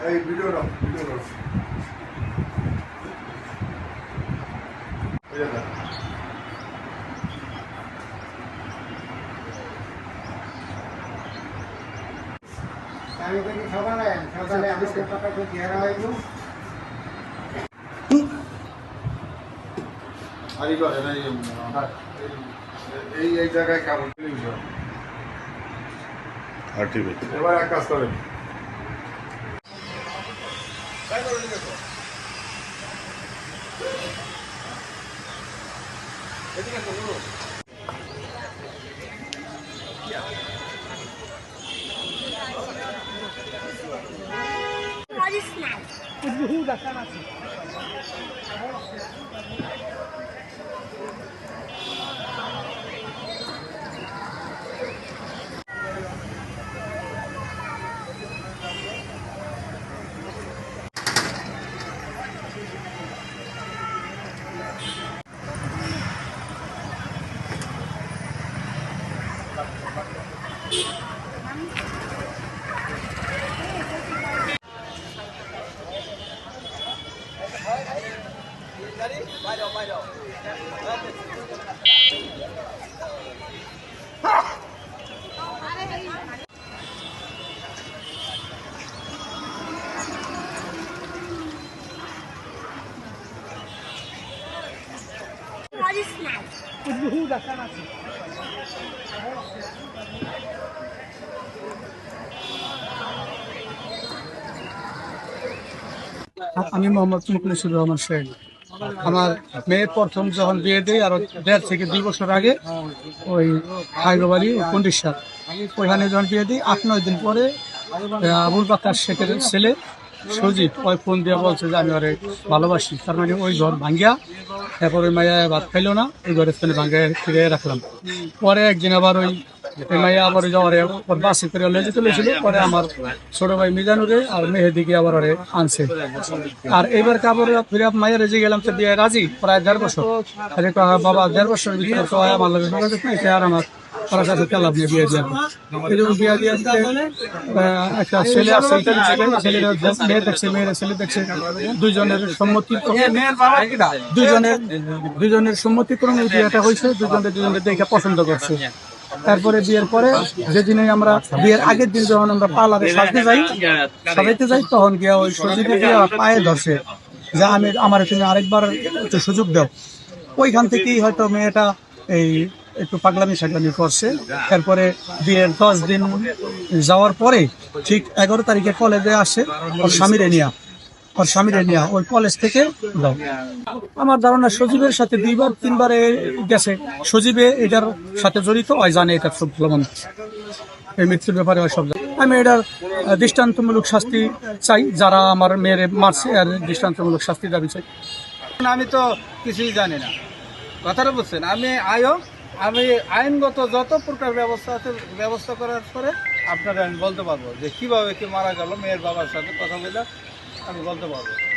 এই ভিডিও নাও ভিডিও নাও। আমি সকালে সকালে আমি কথা তো ঘেরা হইব আর এই এই, জায়গায় টেলিভিশন আর টিভি এবার এক কাজ করেন Risiko itu juga sangat penting. আমি মোহাম্মদ মুখলিসুর রহমান শেখ আমার মেয়ের প্রথম যখন বিয়ে দেয়, আর দেড় থেকে দুই বছর আগে, ওই হাইগোবাড়ি পন্ডিসার ওইখানে যখন বিয়ে দিই আট, নয় দিন পরে আবুল বাক্কার শেখের ছেলে সজিব ওই ফোন দিয়ে বলছে যে, আমি ওরে ভালোবাসি। তার মানে ওই ঘর ভাঙ্গিয়া এরপর ওই মাইয়া ভাত খাইলো না, ওই ঘরের ফেলে ভাঙ্গিয়া ফিরে রাখলাম। পরে একদিন আবার ওই মাইয়া আবার যাওয়ারে ওর বাসে করে লেজে তুলেছিল পরে আমার ছোট ভাই মিজানুরে আর মেহেদিকে আবার ওরে আনছে। আর এবার কাপড় ফিরে মায়ের রেজে গেলাম, তো বিয়ে রাজি, প্রায় দেড় বছর। আরে বাবা দেড় বছর ভিতরে তো আমার লগে আর আমার দিয়ে দিয়ে ছেলে দেখছে দুইজনের সম্মতিক্রমে এই বিয়েটা হয়েছে দুজনের দুজনের দেখে পছন্দ করছে। তারপরে বিয়ের পরে যেদিনে আমরা বিয়ের আগের দিন যখন আমরা পার্লারে সাজতে যাই, সাজাইতে যাই, তখন গিয়া ওই সজিবে গিয়ে পায়ে ধরছে, যে আমি আমার তুমি আরেকবার একটু সুযোগ দাও। ওইখান থেকেই হয়তো মেয়েটা এই একটু পাগলামি সাগলামি করছে। তারপরে বিয়ের দশ দিন যাওয়ার পরে ঠিক এগারো তারিখে কলেজে আসে ওর স্বামীরে নিয়া। ওর স্বামীরে নিয়া, ওই কলেজ থেকে দাও আমার ধারণা সজীবের সাথে দুইবার, তিনবারে গেছে। সজীবে এটার সাথে জড়িত, ওই জানে এটা সব ভালো এই মৃত্যুর ব্যাপারে ওই সব। আমি এটার দৃষ্টান্তমূলক শাস্তি চাই, যারা আমার মেয়ের মারছে আর দৃষ্টান্তমূলক শাস্তি দাবি চাই। আমি তো কিছুই জানি না। কথাটা বুঝছেন? আমি আয়ও আমি আইনগত যত প্রকার ব্যবস্থা আছে, ব্যবস্থা করার পরে আপনারা আমি বলতে পারব যে কীভাবে কি মারা গেল, মেয়ের বাবার সাথে কথা বলে আমি বলতে পারব।